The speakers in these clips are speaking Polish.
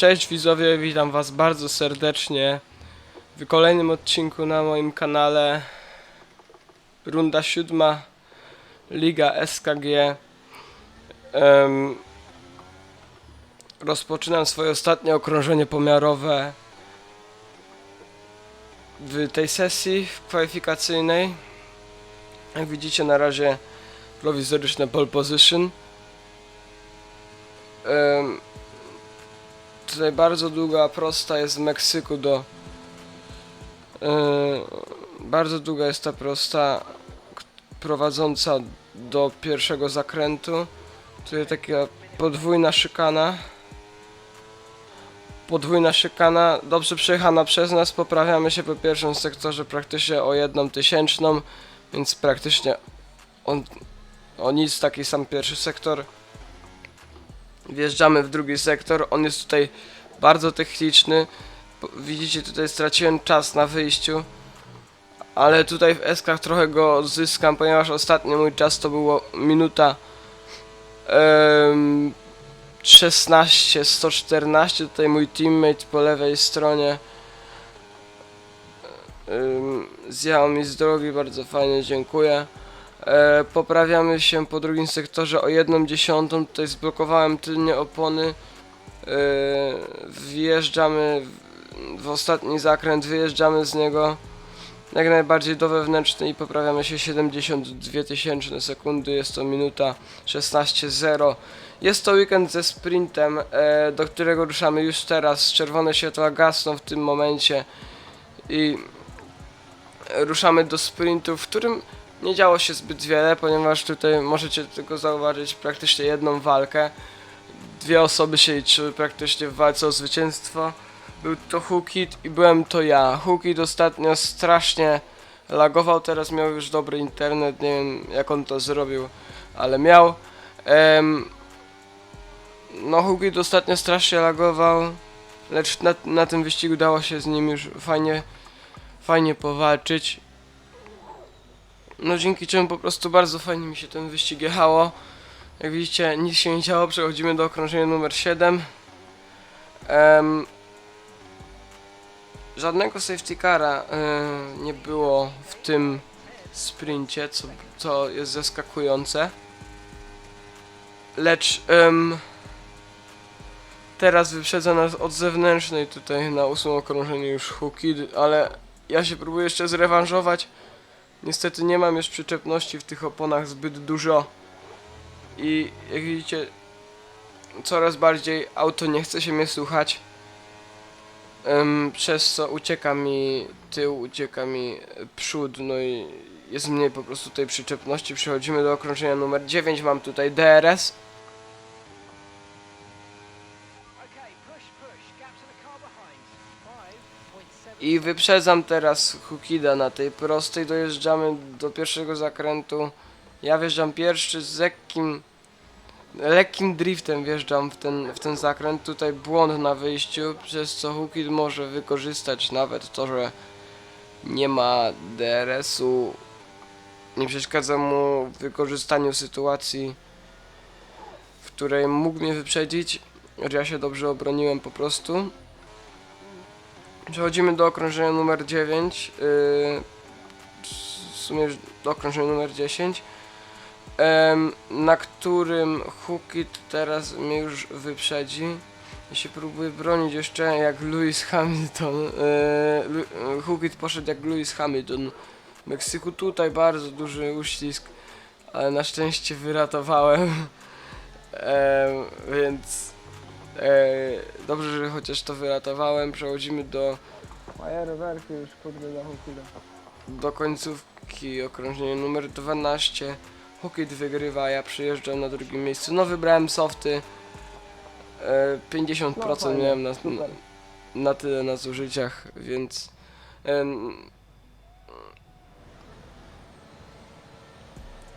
Cześć widzowie, witam was bardzo serdecznie w kolejnym odcinku na moim kanale. Runda siódma, Liga SKG. Em, rozpoczynam swoje ostatnie okrążenie pomiarowe w tej sesji kwalifikacyjnej. Jak widzicie na razie prowizoryczne pole position. Em, tutaj bardzo długa prosta jest z Meksyku do yy, bardzo długa jest ta prosta prowadząca do pierwszego zakrętu. Tutaj taka podwójna szykana. Podwójna szykana dobrze przejechana przez nas. Poprawiamy się po pierwszym sektorze praktycznie o jedną tysięczną więc praktycznie on, o nic taki sam pierwszy sektor Wjeżdżamy w drugi sektor, on jest tutaj bardzo techniczny. Widzicie, tutaj straciłem czas na wyjściu, ale tutaj w eskach trochę go odzyskam, ponieważ ostatni mój czas to było minuta em, 16, 114, tutaj mój teammate po lewej stronie em, zjechał mi z drogi, bardzo fajnie, dziękuję. E, poprawiamy się po drugim sektorze o jedną dziesiątą. Tutaj zblokowałem tylnie opony. E, wjeżdżamy w, w ostatni zakręt, wyjeżdżamy z niego jak najbardziej do wewnętrznej i poprawiamy się 72 tysięczne sekundy. Jest to minuta 16.0. Jest to weekend ze sprintem, e, do którego ruszamy już teraz. Czerwone światła gasną w tym momencie i ruszamy do sprintu, w którym nie działo się zbyt wiele, ponieważ tutaj możecie tylko zauważyć praktycznie jedną walkę. Dwie osoby się liczyły praktycznie w walce o zwycięstwo. Był to Hookit i byłem to ja. Hookit ostatnio strasznie lagował, teraz miał już dobry internet, nie wiem jak on to zrobił, ale miał. No Hookit ostatnio strasznie lagował, lecz na, na tym wyścigu dało się z nim już fajnie, fajnie powalczyć. No dzięki czemu po prostu bardzo fajnie mi się ten wyścig jechało. Jak widzicie nic się nie działo, przechodzimy do okrążenia numer 7. Em, żadnego safety cara y, nie było w tym sprincie, co, co jest zaskakujące. Lecz teraz wyprzedza nas od zewnętrznej tutaj na ósmym okrążeniu już Hukid, ale ja się próbuję jeszcze zrewanżować. Niestety nie mam już przyczepności w tych oponach zbyt dużo i jak widzicie coraz bardziej auto nie chce się mnie słuchać Em, przez co ucieka mi tył, ucieka mi przód, no i jest mniej po prostu tej przyczepności. Przechodzimy do okrążenia numer 9, mam tutaj DRS. I wyprzedzam teraz Hukida na tej prostej, dojeżdżamy do pierwszego zakrętu. Ja wjeżdżam pierwszy z lekkim, lekkim driftem wjeżdżam w ten, w ten zakręt. Tutaj błąd na wyjściu, przez co Hukid może wykorzystać nawet to, że nie ma DRS-u. Nie przeszkadza mu w wykorzystaniu sytuacji, w której mógł mnie wyprzedzić. że Ja się dobrze obroniłem po prostu. Przechodzimy do okrążenia numer 9. Yy, w sumie do okrążenia numer 10. em, na którym Hookit teraz mnie już wyprzedzi. Ja się próbuję bronić jeszcze jak Lewis Hamilton. Yy, yy, Hookit poszedł jak Lewis Hamilton. W Meksyku tutaj bardzo duży uścisk, ale na szczęście wyratowałem. Em, więc dobrze, że chociaż to wyratowałem. Przechodzimy do. Fajerwerki już kurde na Hokida. Do końcówki okrążenia numer 12. Hokid wygrywa, ja przyjeżdżam na drugim miejscu. No wybrałem softy. Eee, 50% No, fajnie, miałem na, super. na tyle na zużyciach, więc. em,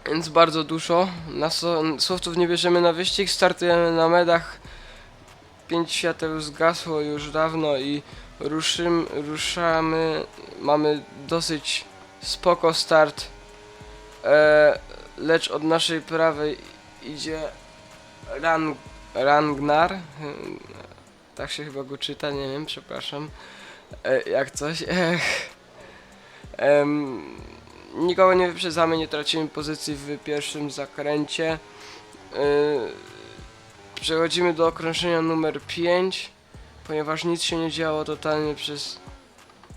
więc bardzo dużo. Na so, softów nie bierzemy na wyścig, startujemy na medach. Pięć świateł zgasło już dawno i ruszym, ruszamy. Mamy dosyć spoko start. E, lecz od naszej prawej idzie Ran, Rangnar. Tak się chyba go czyta, nie wiem, przepraszam. E, jak coś. Ech. Em, nikogo nie wyprzedzamy, nie tracimy pozycji w pierwszym zakręcie. E, przechodzimy do okrążenia numer 5, ponieważ nic się nie działo totalnie przez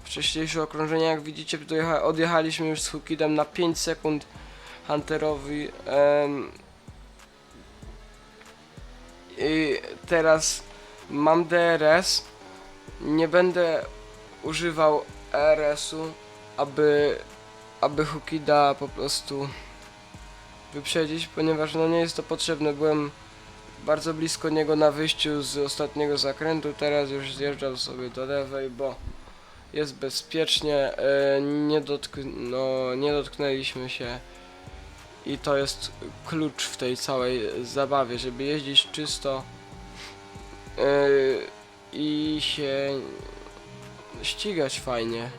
wcześniejsze okrążenia. Jak widzicie, odjechaliśmy już z Hookidem na 5 sekund Hunterowi. I teraz mam DRS. Nie będę używał RS-u, aby, aby Hookida po prostu wyprzedzić, ponieważ no nie jest to potrzebne. Byłem bardzo blisko niego na wyjściu z ostatniego zakrętu, teraz już zjeżdżam sobie do lewej, bo jest bezpiecznie, e, nie, dotkn no, nie dotknęliśmy się i to jest klucz w tej całej zabawie, żeby jeździć czysto e, i się ścigać fajnie.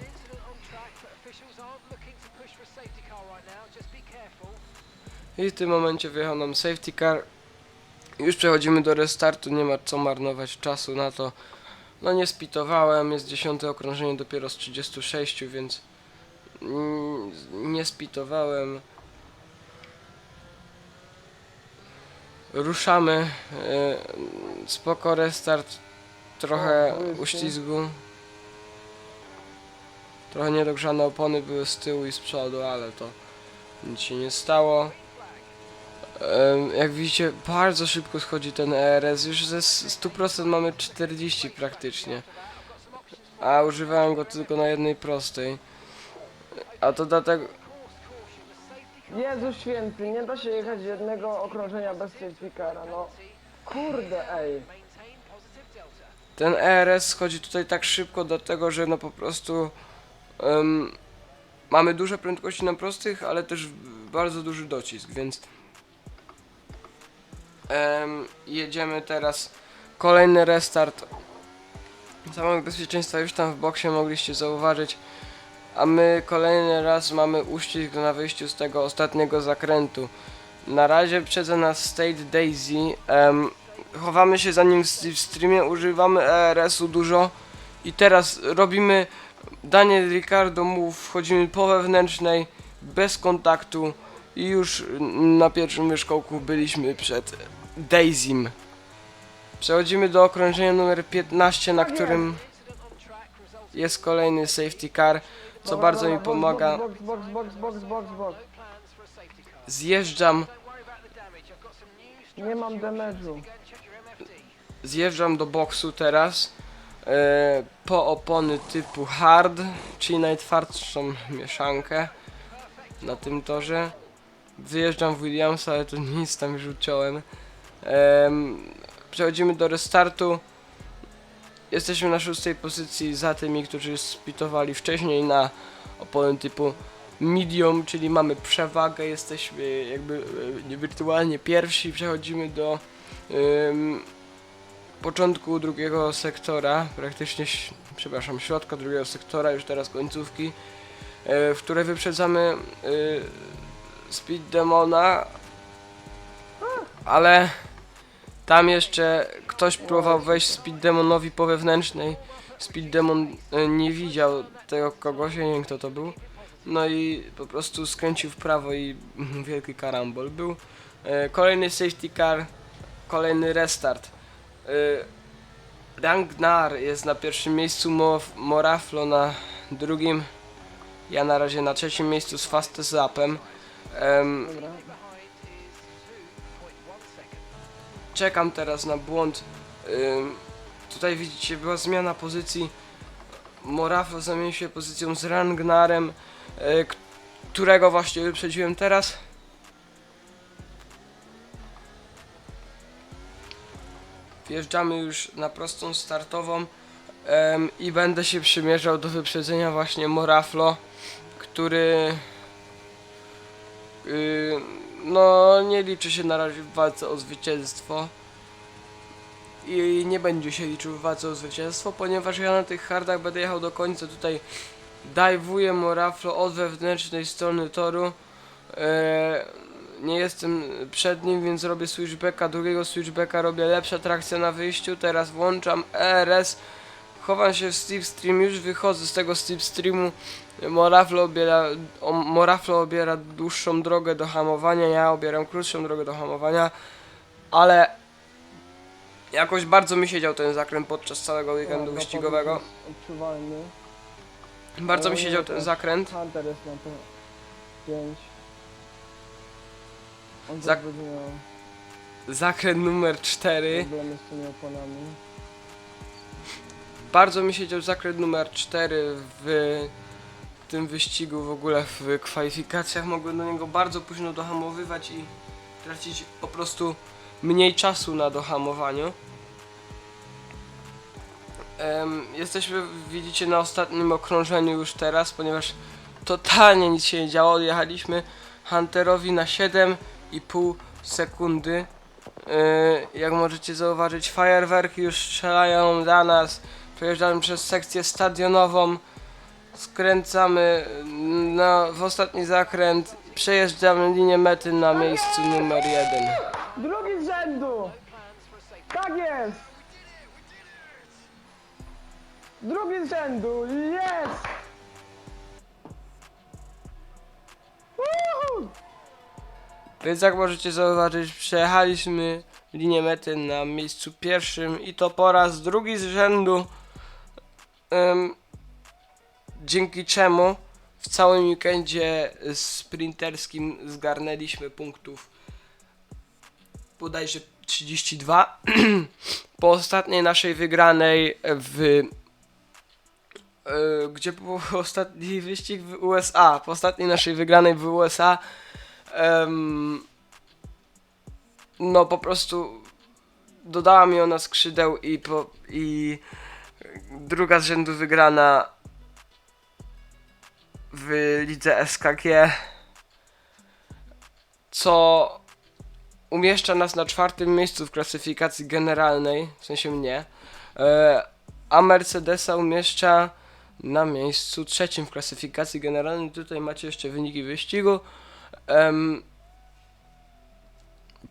I w tym momencie wyjechał nam safety car. Już przechodzimy do restartu, nie ma co marnować czasu na to. No nie spitowałem, jest dziesiąte okrążenie dopiero z 36, więc nie spitowałem. Ruszamy. e, Spoko restart. Trochę powiedz, uślizgu. Trochę niedogrzane opony były z tyłu i z przodu, ale to nic się nie stało. Jak widzicie, bardzo szybko schodzi ten ERS. Już ze s- 100% mamy 40 praktycznie. A używałem go tylko na jednej prostej. A to dlatego. Jezu święty, nie da się jechać jednego okrążenia bez safety no. Kurde, ej. Ten ERS schodzi tutaj tak szybko, dlatego że no po prostu. em, mamy duże prędkości na prostych, ale też bardzo duży docisk, więc. Em, jedziemy teraz. Kolejny restart. Samego bezpieczeństwa już tam w boksie mogliście zauważyć. A my kolejny raz mamy uścisk na wyjściu z tego ostatniego zakrętu. Na razie przede nas State Daisy. chowamy się za nim w streamie, używamy ERS-u dużo. I teraz robimy Daniel Ricardo Move, wchodzimy po wewnętrznej, bez kontaktu. I już na pierwszym wyszkołku byliśmy przed Daisym. Przechodzimy do okrążenia numer 15, na którym jest kolejny safety car, co bardzo mi pomaga. Zjeżdżam. Nie mam damage'u. Zjeżdżam do boksu teraz e, po opony typu hard, czyli najtwardszą mieszankę na tym torze. Wyjeżdżam w Williamsa, ale to nic tam już uciąłem. Em, przechodzimy do restartu. Jesteśmy na szóstej pozycji za tymi, którzy spitowali wcześniej na opony typu medium, czyli mamy przewagę, jesteśmy jakby e, wirtualnie pierwsi, przechodzimy do em, początku drugiego sektora, praktycznie, przepraszam, środka drugiego sektora, już teraz końcówki, e, w której wyprzedzamy e, Speed Demona, ale tam jeszcze ktoś próbował wejść Speed Demonowi po wewnętrznej. Speed Demon e, nie widział tego kogoś, ja nie wiem kto to był. No i po prostu skręcił w prawo i wielki karambol był. E, Kolejny safety car, kolejny restart. Y, Ragnar jest na pierwszym miejscu, Mo Moraflo na drugim. Ja na razie na trzecim miejscu z Fast Zapem. Em, Dobra. Behind is 2.1 second. czekam teraz na błąd. Tutaj widzicie, była zmiana pozycji. Moraflo zamienił się pozycją z Ragnarem, y, k- którego właśnie wyprzedziłem teraz. Wjeżdżamy już na prostą startową em, i będę się przymierzał do wyprzedzenia właśnie Moraflo, który no nie liczy się na razie w walce o zwycięstwo. I nie będzie się liczył w walce o zwycięstwo, ponieważ ja na tych hardach będę jechał do końca. Tutaj dajwuję Moraflo od wewnętrznej strony toru. E, nie jestem przed nim, więc robię switchbacka, drugiego switchbacka robię. Lepsza trakcja na wyjściu, teraz włączam ERS, chowam się w slipstream, już wychodzę z tego slipstreamu, Moraflo obiera, o, Moraflo obiera dłuższą drogę do hamowania, ja obieram krótszą drogę do hamowania, ale jakoś bardzo mi siedział ten zakręt podczas całego weekendu wyścigowego. Bardzo mi siedział ten zakręt. Hunter jest na to 5. On Zak- Zakręt numer 4. problemy z tymi oponami. Bardzo mi siedział zakręt numer 4 w tym wyścigu, w ogóle w kwalifikacjach. Mogłem do niego bardzo późno dohamowywać i tracić po prostu mniej czasu na dohamowaniu. Jesteśmy, widzicie, na ostatnim okrążeniu już teraz, ponieważ totalnie nic się nie działo. Odjechaliśmy Hunterowi na 7,5 sekundy. Yy, jak możecie zauważyć, fajerwerki już strzelają dla nas. Przejeżdżamy przez sekcję stadionową. Skręcamy na, w ostatni zakręt. Przejeżdżamy linię mety na miejscu numer jeden. Drugi z rzędu! Tak jest! Drugi z rzędu! Jest! Więc jak możecie zauważyć, przejechaliśmy linię mety na miejscu pierwszym i to po raz drugi z rzędu. Dzięki czemu w całym weekendzie sprinterskim zgarnęliśmy punktów bodajże 32. po ostatniej naszej wygranej w e, gdzie był ostatni wyścig w USA? Po ostatniej naszej wygranej w USA no po prostu dodała mi ona skrzydeł i, po, i druga z rzędu wygrana w lidze SKG co umieszcza nas na czwartym miejscu w klasyfikacji generalnej, w sensie mnie, e, a Mercedesa umieszcza na miejscu trzecim w klasyfikacji generalnej. Tutaj macie jeszcze wyniki wyścigu. Em,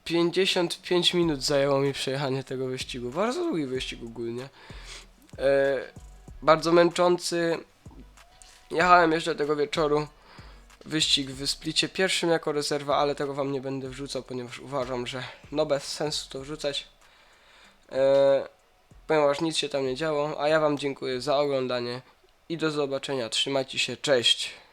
55 minut zajęło mi przejechanie tego wyścigu. Bardzo długi wyścig ogólnie. E, bardzo męczący. Jechałem jeszcze tego wieczoru. Wyścig w Splicie pierwszym jako rezerwa, ale tego wam nie będę wrzucał, ponieważ uważam, że no bez sensu to wrzucać. E, ponieważ nic się tam nie działo, a ja wam dziękuję za oglądanie i do zobaczenia. Trzymajcie się, cześć!